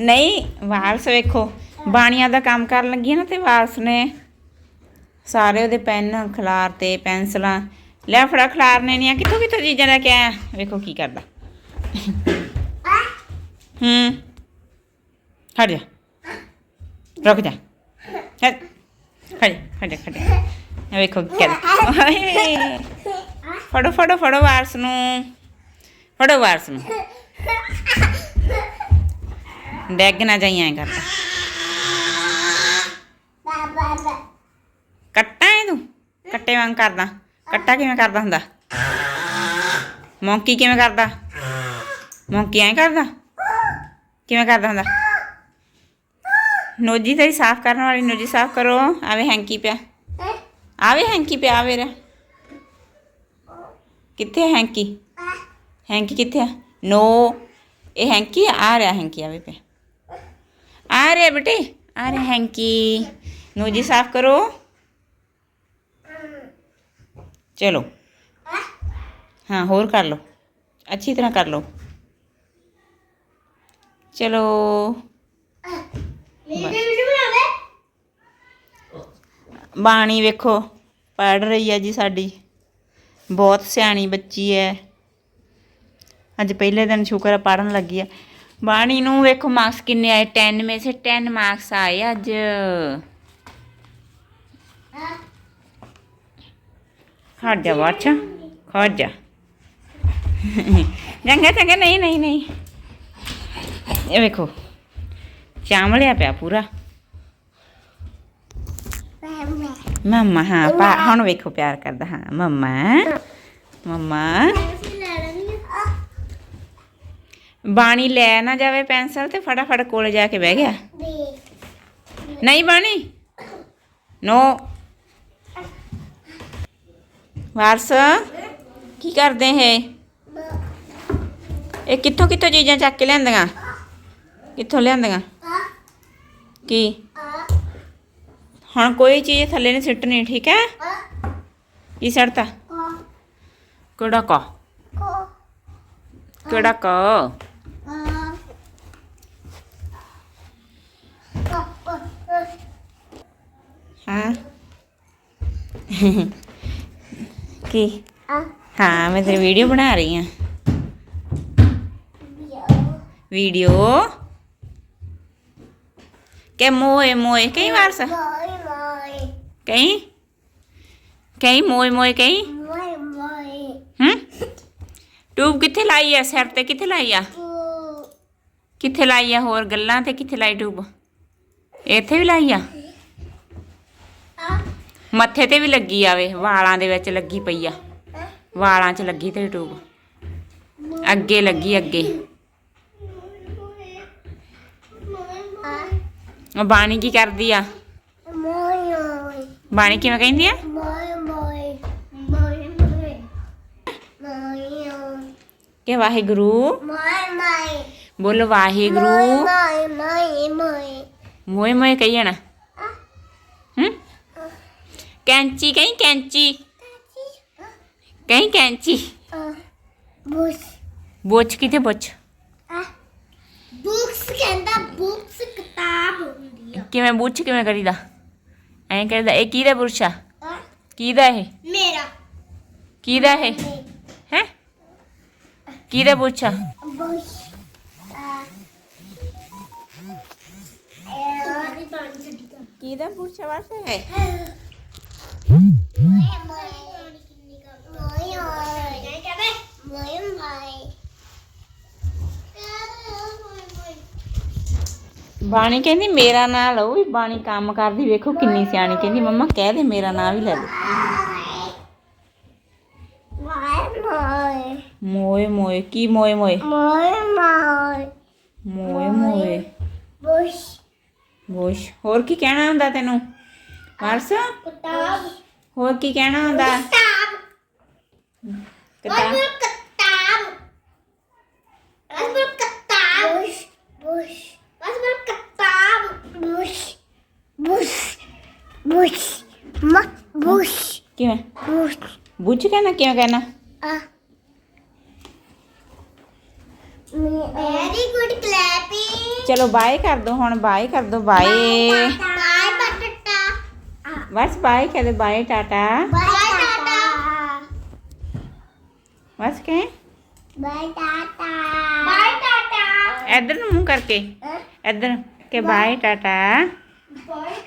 ਨਹੀਂ, ਵਾਰਸ ਵੇਖੋ। ਬਾਣੀਆਂ ਦਾ ਕੰਮ ਕਰਨ ਲੱਗੀ ਨਾ ਤੇ ਵਾਰਸ ਨੇ ਸਾਰੇ ਉਹਦੇ ਪੈਨ ਖਲਾਰ ਤੇ ਪੈਨਸਲਾਂ। ਲੈ ਫੜਾ ਖਿਲਾਰਨੇ ਨਹੀਂ ਆ ਕਿੱਥੋਂ ਕਿੱਥੋਂ ਚੀਜ਼ਾਂ ਲੈ ਕੇ ਆਇਆ? ਵੇਖੋ ਕੀ ਕਰਦਾ। ਹੂੰ। ਹਟ ਜਾ। ਰੁਕ ਜਾ। ਹਟ ਹਟ ਹਟ ਹਟ ਵੇਖੋ ਕੀ ਕਰਦਾ। ਫੜੋ ਫੜੋ ਫੜੋ ਵਾਰਸ ਨੂੰ। ਫੜੋ ਵਾਰਸ ਨੂੰ। ਡੈਗ ਨਾ ਜਾਈ ਜਾਈਆਂ ਕਰਦਾ ਕੱਟਾ ਹੈ ਤੂੰ ਕੱਟੇ ਵਾਂਗ ਕਰਦਾ। ਕੱਟਾ ਕਿਵੇਂ ਕਰਦਾ ਹੁੰਦਾ? ਮੌਂਕੀ ਕਿਵੇਂ ਕਰਦਾ? ਮੌਂਕੀ ਐਂ ਕਰਦਾ? ਕਿਵੇਂ ਕਰਦਾ ਹੁੰਦਾ? ਨੋਜੀ ਤੇਰੀ ਸਾਫ਼ ਕਰਨ ਵਾਲੀ, ਨੋਜੀ ਸਾਫ਼ ਕਰੋ। ਆਵੇ ਹੈਂਕੀ ਪਿਆ। ਆਵੇ ਹੈਂਕੀ ਪਿਆ, ਆਵੇ ਰੇ। ਕਿੱਥੇ ਹੈ ਹੈਂਕੀ? ਹੈਂਕੀ ਕਿੱਥੇ ਆ? ਨੋ। ਇਹ ਹੈਂਕੀ ਆ ਰਿਹਾ ਹੈਂਕੀ, ਆਵੇ ਪਿਆ। ਆ ਰਿਹਾ ਬੇਟੇ ਆ ਰਿਹਾ ਹੈਂਕੀ ਨੋਜੀ ਸਾਫ਼ ਕਰੋ ਚਲੋ ਹਾਂ ਹੋਰ ਕਰ ਲਓ ਅੱਛੀ ਤਰ੍ਹਾਂ ਕਰ ਲਓ ਚਲੋ ਬਾਣੀ ਵੇਖੋ ਪੜ ਰਹੀ ਹੈ ਜੀ ਸਾਡੀ ਬਹੁਤ ਸਿਆਣੀ ਬੱਚੀ ਹੈ ਅੱਜ ਪਹਿਲੇ ਦਿਨ ਸ਼ੁਕਰ ਹੈ ਪੜਨ ਲੱਗੀ ਹੈ ਬਾਣੀ ਨੂੰ ਵੇਖੋ ਮਾਰਕਸ ਕਿੰਨੇ ਆਏ? 10 में से 10 ਮਾਰਕਸ ਆਏ ਅੱਜ। ਹਟ ਜਾ ਬਾਛਾ ਹਟ ਜਾ। ਚੰਗਾ ਚੰਗਾ, ਨਹੀਂ ਨਹੀਂ ਨਹੀਂ। ਇਹ ਵੇਖੋ। ਚਾਮਲਿਆ ਪਿਆ ਪੂਰਾ। ਮੰਮਾ, ਹਾਂ, ਪਾ ਹੁਣ ਵੇਖੋ ਪਿਆਰ ਕਰਦਾ, ਹਾਂ, ਮੰਮਾ। ਮੰਮਾ। ਬਾਣੀ ਲੈ ਨਾ ਜਾਵੇ ਪੈਨਸਲ ਤੇ ਫਟਾਫਟ ਕੋਲ ਜਾ ਕੇ ਬਹਿ ਗਿਆ। ਨਹੀਂ ਬਾਣੀ? ਨੋ। ਵਾਰਸ ਕੀ ਕਰਦੇ ਹੈ ਇਹ ਕਿੱਥੋਂ ਕਿੱਥੋਂ ਚੀਜ਼ਾਂ ਚੱਕ ਕੇ ਲਿਆਂਦੀਆਂ? ਕਿੱਥੋਂ ਲਿਆਂਦੀਆਂ? ਕੀ? ਹੁਣ ਕੋਈ ਚੀਜ਼ ਥੱਲੇ ਨਹੀਂ ਸਿੱਟਣੀ ਠੀਕ ਹੈ? ਕੀ ਸੜਤਾ? ਕਿਹੜਾ ਕਾ। ਕਿਹੜਾ ਕਾ ਹਾਂ ਕੀ? ਹਾਂ, ਮੈਂ ਤੇਰੀ ਵੀਡੀਓ ਬਣਾ ਰਹੀ ਹਾਂ। ਵੀਡੀਓ ਕਿ ਮੋਏ ਮੋਏ ਕਈ ਵਾਰ ਸਾ ਕਈ ਕਈ ਮੋਏ ਮੋਏ ਕਈ ਹੂੰ? ਟੂਬ ਕਿੱਥੇ ਲਾਈ ਆ? ਸਿਰ ਤੇ ਕਿੱਥੇ ਲਾਈ ਆ? ਕਿੱਥੇ ਲਾਈ ਆ ਹੋਰ ਗੱਲਾਂ ਤੇ ਕਿੱਥੇ ਲਾਈ ਟੂਬ? ਇੱਥੇ ਵੀ ਲਾਈ ਆ? ਮੱਥੇ ਤੇ ਵੀ ਲੱਗੀ ਆਵੇ, ਵਾਲਾਂ ਦੇ ਵਿੱਚ ਲੱਗੀ ਪਈ ਆ। ਵਾਲਾਂ 'ਚ ਲੱਗੀ ਤੇਰੀ ਟੂਬ। ਅੱਗੇ ਲੱਗੀ ਅੱਗੇ। ਬਾਣੀ ਕੀ ਕਰਦੀ ਆ? ਬਾਣੀ ਕਿਵੇਂ ਕਹਿੰਦੀ ਆ? ਕਿ ਵਾਹਿਗੁਰੂ? ਬੋਲ ਵਾਹਿਗੁਰੂ। ਮੋਏ ਮੋਏ ਕਹੀ ਜਾਣਾ? ਕੈਂਚੀ ਕਹੀਂ ਕੈਂਚੀ? ਕਹੀਂ ਕੈਂਚੀ? ਬੁਸ਼। ਬੁੱਛ ਕਿਤੇ ਬੁੱਛ? ਬੁక్స్ ਕਹਿੰਦਾ ਬੁక్స్ ਕਿਤਾਬ ਹੁੰਦੀ ਆ। ਕਿਵੇਂ ਬੁੱਛ ਕਿਵੇਂ ਕਰੀਦਾ? ਐਂ ਕਰੀਦਾ ਇਹ ਕਿਹਦਾ ਬੁਰਸ਼ ਆ? ਅਹ, ਕਿਹਦਾ ਇਹ? ਮੇਰਾ। ਕਿਹਦਾ ਇਹ? ਹੈ? ਕਿਹਦਾ ਬੁਰਸ਼ ਆ? ਬੁਸ਼। ਕਿਹਦਾ ਪੁੱਛਿਆ ਵਾਸਤੇ? ਹੈ ਮੋਏ ਮੋਏ ਬਾਣੀ ਕਹਿੰਦੀ ਮੇਰਾ ਨਾਂ ਲਓ ਵੀ ਬਾਣੀ ਕੰਮ ਕਰਦੀ ਵੇਖੋ ਕਿੰਨੀ ਸਿਆਣੀ ਕਹਿੰਦੀ ਮੰਮਾ ਕਹਿ ਦੇ ਮੇਰਾ ਨਾਂ ਵੀ ਲੈ ਲੈ ਮੋਏ ਮੋਏ ਕੀ ਮੋਏ ਮੋਏ? ਮੋਏ ਮੋਏ। ਮੋਏ ਮੋਏ ਬੁਸ਼ ਬੋਸ਼। ਹੋਰ ਕੀ ਕਹਿਣਾ ਹੁੰਦਾ ਤੈਨੂੰ? ਵਾਰਸ? ਕਿਤਾਬ। ਹੋਰ ਕੀ ਕਹਿਣਾ ਹੁੰਦਾ? ਕਿਤਾਬ। ਕਿਤਾਬ ਅਸਲ ਕਿਤਾਬ ਬੁਸ਼ ਬੁਸ਼ ਅਸਲ ਕਿਤਾਬ ਬੁਸ਼ ਬੁਸ਼ ਬੁਸ਼ ਮਤ ਬੁਸ਼ ਕਿਵੇਂ ਬੁੱਝ ਕਹਿਣਾ ਕਿਵੇਂ ਕਹਿਣਾ Very good clapping. ਚਲੋ ਬਾਏ ਕਰ ਦੋ ਹੁਣ ਬਾਏ ਕਰ ਦੋ ਬਾਏ Bye patata. ਬਸ ਬਾਏ ਕਹਦੇ ਬਾਏ ਟਾਟਾ Bye tata. ਬਸ ਕੇ Bye tata. Bye tata. ਇੱਧਰ ਨੂੰ ਮੂੰਹ ਕਰਕੇ ਇੱਧਰ ਕੇ ਬਾਏ ਟਾਟਾ tata.